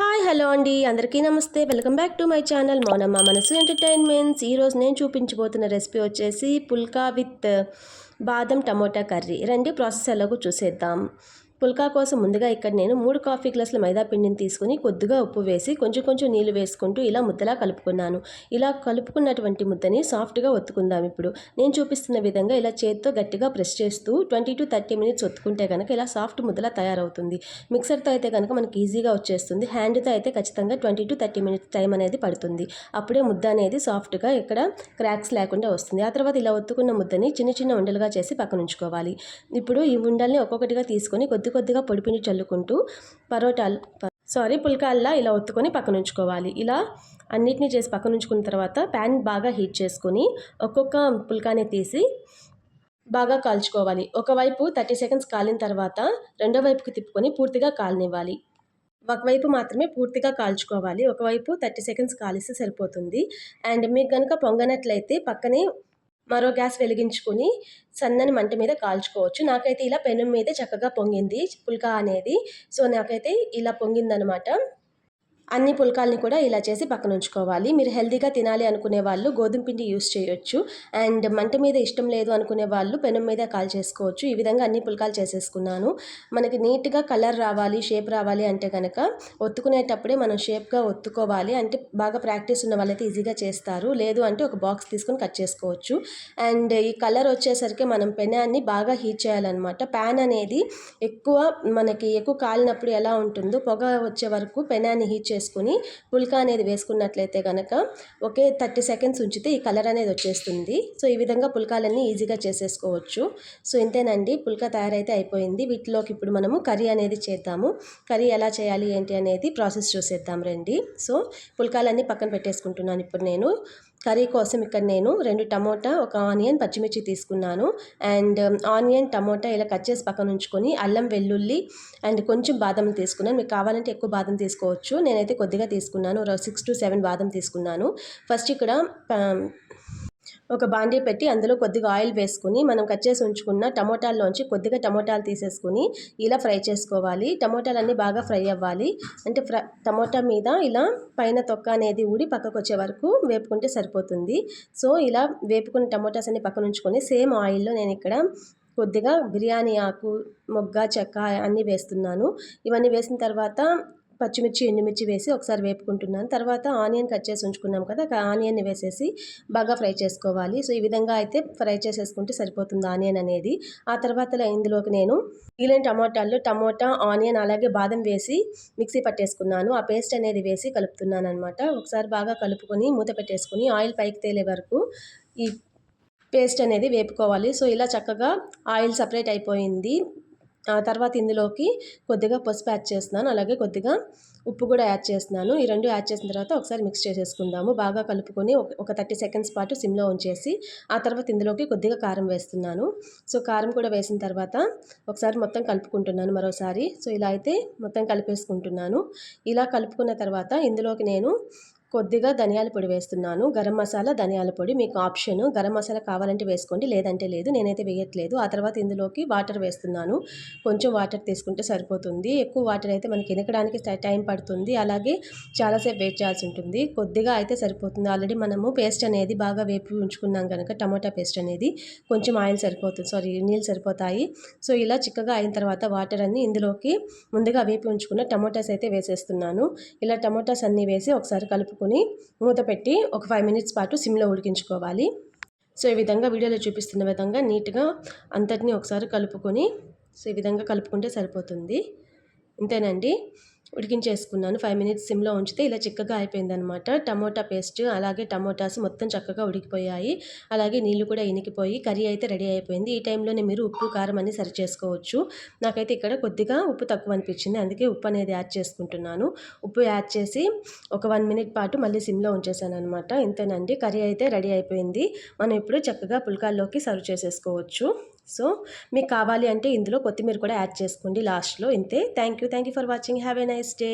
Hi hello అండి. అందరికీ నమస్తే. Welcome back to my channel Mounamma Manasu entertainments. ఈరోజు నేను చూపించబోతున్న రెసిపీ వచ్చేసి పుల్కా విత్ బాదం టమోటా కర్రీ. రండి ప్రాసెస్ ఎలాగో చూసేద్దాం. పుల్కా కోసం ముందుగా ఇక్కడ నేను మూడు కాఫీ గ్లాసుల మైదా పిండిని తీసుకుని కొద్దిగా ఉప్పు వేసి కొంచెం కొంచెం నీళ్ళు వేసుకుంటూ ఇలా ముద్దలా కలుపుకున్నాను. ఇలా కలుపుకున్నటువంటి ముద్దని సాఫ్ట్గా ఒత్తుకుందాం ఇప్పుడు. నేను చూపిస్తున్న విధంగా ఇలా చేత్తో గట్టిగా ప్రెస్ చేస్తూ ట్వంటీ టు థర్టీ మినిట్స్ ఒత్తుకుంటే కనుక ఇలా సాఫ్ట్ ముద్దలా తయారవుతుంది. మిక్సర్తో అయితే కనుక మనకి ఈజీగా వచ్చేస్తుంది. హ్యాండ్తో అయితే ఖచ్చితంగా twenty to thirty minutes time అనేది పడుతుంది. అప్పుడే ముద్ద అనేది సాఫ్ట్గా ఇక్కడ క్రాక్స్ లేకుండా వస్తుంది. ఆ తర్వాత ఇలా ఒత్తుకున్న ముద్దని చిన్న చిన్న ఉండలుగా చేసి పక్కనుంచుకోవాలి. ఇప్పుడు ఈ ఉండల్ని ఒక్కొక్కటిగా తీసుకొని కొద్ది కొద్ది కొద్దిగా పొడిపిని చల్లుకుంటూ పరోటాలు సారీ పుల్కాల్లా ఇలా ఒత్తుకొని పక్కన ఉంచుకోవాలి ఇలా అన్నిటినీ చేసి పక్కన ఉంచుకున్న తర్వాత ప్యాన్ బాగా హీట్ చేసుకొని ఒక్కొక్క పుల్కాని తీసి బాగా కాల్చుకోవాలి. ఒకవైపు థర్టీ సెకండ్స్ కాలిన తర్వాత రెండో వైపుకి తిప్పుకొని పూర్తిగా కాలనివ్వాలి. ఒకవైపు మాత్రమే పూర్తిగా కాల్చుకోవాలి. ఒకవైపు థర్టీ సెకండ్స్ కాలిస్తే సరిపోతుంది. అండ్ మీకు కనుక పొంగనట్లయితే పక్కనే మరో గ్యాస్ వెలిగించుకుని సన్నని మంట మీద కాల్చుకోవచ్చు. నాకైతే ఇలా పెనం మీదే చక్కగా పొంగింది పుల్కా అనేది. సో నాకైతే ఇలా పొంగిందనమాట. అన్ని పుల్కాల్ని కూడా ఇలా చేసి పక్కన ఉంచుకోవాలి మీరు హెల్తీగా తినాలి అనుకునే వాళ్ళు గోధుమ పిండి యూస్ చేయొచ్చు. అండ్ మంట మీద ఇష్టం లేదు అనుకునే వాళ్ళు పెనం మీద కాల్ చేసుకోవచ్చు. ఈ విధంగా అన్ని పుల్కాలు చేసేసుకున్నాను. మనకి నీట్గా కలర్ రావాలి షేప్ రావాలి అంటే కనుక ఒత్తుకునేటప్పుడే మనం షేప్గా ఒత్తుకోవాలి. అంటే బాగా ప్రాక్టీస్ ఉన్న వాళ్ళైతే ఈజీగా చేస్తారు. లేదు అంటే ఒక బాక్స్ తీసుకొని కట్ చేసుకోవచ్చు. అండ్ ఈ కలర్ వచ్చేసరికి మనం పెనాన్ని బాగా హీట్ చేయాలన్నమాట. ప్యాన్ అనేది ఎక్కువ మనకి ఎక్కువ కాలినప్పుడు ఎలా ఉంటుందో పొగ వచ్చే వరకు పెనాన్ని హీట్ చేసి చేసుకుని పుల్కా అనేది వేసుకున్నట్లయితే కనుక ఒకే థర్టీ సెకండ్స్ ఉంచితే ఈ కలర్ అనేది వచ్చేస్తుంది. సో ఈ విధంగా పుల్కాలన్నీ ఈజీగా చేసేసుకోవచ్చు. సో ఇంతేనండి. పుల్కా తయారైతే అయిపోయింది. వీటిలోకి ఇప్పుడు మనము కర్రీ అనేది చేద్దాము. కర్రీ ఎలా చేయాలి ఏంటి అనేది ప్రాసెస్ చూసేద్దాం రండి. సో పుల్కాలన్నీ పక్కన పెట్టేసుకుంటున్నాను ఇప్పుడు నేను. కర్రీ కోసం ఇక్కడ నేను రెండు టమోటా ఒక ఆనియన్ పచ్చిమిర్చి తీసుకున్నాను. అండ్ um, ఆనియన్ టమోటా ఇలా కట్ చేసి పక్కన ఉంచుకొని అల్లం వెల్లుల్లి అండ్ కొంచెం బాదం తీసుకున్నాను. మీకు కావాలంటే ఎక్కువ బాదం తీసుకోవచ్చు. నేనైతే కొద్దిగా తీసుకున్నాను. సిక్స్ టు సెవెన్ బాదం తీసుకున్నాను. ఫస్ట్ ఇక్కడ um, ఒక బాండీ పెట్టి అందులో కొద్దిగా ఆయిల్ వేసుకుని మనం కట్ చేసి ఉంచుకున్న టమోటాల్లోంచి కొద్దిగా టమోటాలు తీసేసుకుని ఇలా ఫ్రై చేసుకోవాలి. టమోటాలు అన్నీ బాగా ఫ్రై అవ్వాలి. అంటే ఫ్రై టమోటా మీద ఇలా పైన తొక్క అనేది ఊడి పక్కకు వచ్చే వరకు వేపుకుంటే సరిపోతుంది. సో ఇలా వేపుకున్న టమోటాస్ అన్ని పక్కన ఉంచుకొని సేమ్ ఆయిల్లో నేను ఇక్కడ కొద్దిగా బిర్యానీ ఆకు మొగ్గ చెక్క అన్నీ వేస్తున్నాను. ఇవన్నీ వేసిన తర్వాత పచ్చిమిర్చి ఎండుమిర్చి వేసి ఒకసారి వేపుకుంటున్నాను. తర్వాత ఆనియన్ కట్ చేసి ఉంచుకున్నాం కదా ఆనియన్ని వేసేసి బాగా ఫ్రై చేసుకోవాలి. సో ఈ విధంగా అయితే ఫ్రై చేసేసుకుంటే సరిపోతుంది ఆనియన్ అనేది. ఆ తర్వాత ఇందులోకి నేను మిగిలిన టమాటాల్లో టమోటా ఆనియన్ అలాగే బాదం వేసి మిక్సీ పట్టేసుకున్నాను. ఆ పేస్ట్ అనేది వేసి కలుపుతున్నాను అనమాట ఒకసారి బాగా కలుపుకొని మూత పెట్టేసుకుని ఆయిల్ పైకి తేలే వరకు ఈ పేస్ట్ అనేది వేపుకోవాలి. సో ఇలా చక్కగా ఆయిల్ సపరేట్ అయిపోయింది. ఆ తర్వాత ఇందులోకి కొద్దిగా పసుపు యాడ్ చేస్తున్నాను. అలాగే కొద్దిగా ఉప్పు కూడా యాడ్ చేస్తున్నాను. ఈ రెండు యాడ్ చేసిన తర్వాత ఒకసారి మిక్స్ చేసేసుకుందాము. బాగా కలుపుకొని ఒక థర్టీ సెకండ్స్ పాటు సిమ్లో ఉంచేసి ఆ తర్వాత ఇందులోకి కొద్దిగా కారం వేస్తున్నాను. సో కారం కూడా వేసిన తర్వాత ఒకసారి మొత్తం కలుపుకుంటున్నాను మరోసారి. సో ఇలా అయితే మొత్తం కలిపేసుకుంటున్నాను. ఇలా కలుపుకున్న తర్వాత ఇందులోకి నేను కొద్దిగా ధనియాల పొడి వేస్తున్నాను. గరం మసాలా ధనియాల పొడి మీకు ఆప్షన్. గరం మసాలా కావాలంటే వేసుకోండి లేదంటే లేదు. నేనైతే వేయట్లేదు. ఆ తర్వాత ఇందులోకి వాటర్ వేస్తున్నాను. కొంచెం వాటర్ తీసుకుంటే సరిపోతుంది. ఎక్కువ వాటర్ అయితే మనకి ఎనకడానికి టైం పడుతుంది. అలాగే చాలాసేపు వెయిట్ చేయాల్సి ఉంటుంది. కొద్దిగా అయితే సరిపోతుంది. ఆల్రెడీ మనము పేస్ట్ అనేది బాగా వేపి ఉంచుకున్నాం కనుక టమాటా పేస్ట్ అనేది. కొంచెం ఆయిల్ సరిపోతుంది. సారీ నీళ్ళు సరిపోతాయి. సో ఇలా చిక్కగా అయిన తర్వాత వాటర్ అన్ని ఇందులోకి ముందుగా వేపి ఉంచుకున్న టమాటాస్ అయితే వేసేస్తున్నాను. ఇలా టమాటాస్ అన్నీ వేసి ఒకసారి కలుపు కలుపుకొని మూత పెట్టి ఒక ఫైవ్ మినిట్స్ పాటు సిమ్లో ఉడికించుకోవాలి. సో ఈ విధంగా వీడియోలో చూపిస్తున్న విధంగా నీట్గా అంతటినీ ఒకసారి కలుపుకొని సో ఈ విధంగా కలుపుకుంటే సరిపోతుంది. ఇంతేనండి? ఉడికించేసుకున్నాను. ఫైవ్ మినిట్స్ సిమ్లో ఉంచితే ఇలా చిక్కగా అయిపోయిందనమాట టమోటా పేస్ట్ అలాగే టమోటాస్ మొత్తం చక్కగా ఉడికిపోయాయి. అలాగే నీళ్ళు కూడా ఇనికిపోయి కర్రీ అయితే రెడీ అయిపోయింది. ఈ టైంలోనే మీరు ఉప్పు కారం అన్ని సరి చేసుకోవచ్చు. నాకైతే ఇక్కడ కొద్దిగా ఉప్పు తక్కువ అనిపించింది. అందుకే ఉప్పు అనేది యాడ్ చేసుకుంటున్నాను. ఉప్పు యాడ్ చేసి ఒక వన్ మినిట్ పాటు మళ్ళీ సిమ్లో ఉంచేసాను అనమాట ఇంతేనండి. కర్రీ అయితే రెడీ అయిపోయింది. మనం ఇప్పుడు చక్కగా పుల్కాల్లోకి సర్వ్ చేసేసుకోవచ్చు. సో మీకు కావాలి అంటే ఇందులో కొత్తిమీర కూడా యాడ్ చేసుకోండి లాస్ట్లో. ఇంతే. Thank you. Thank you for watching. Have a nice day.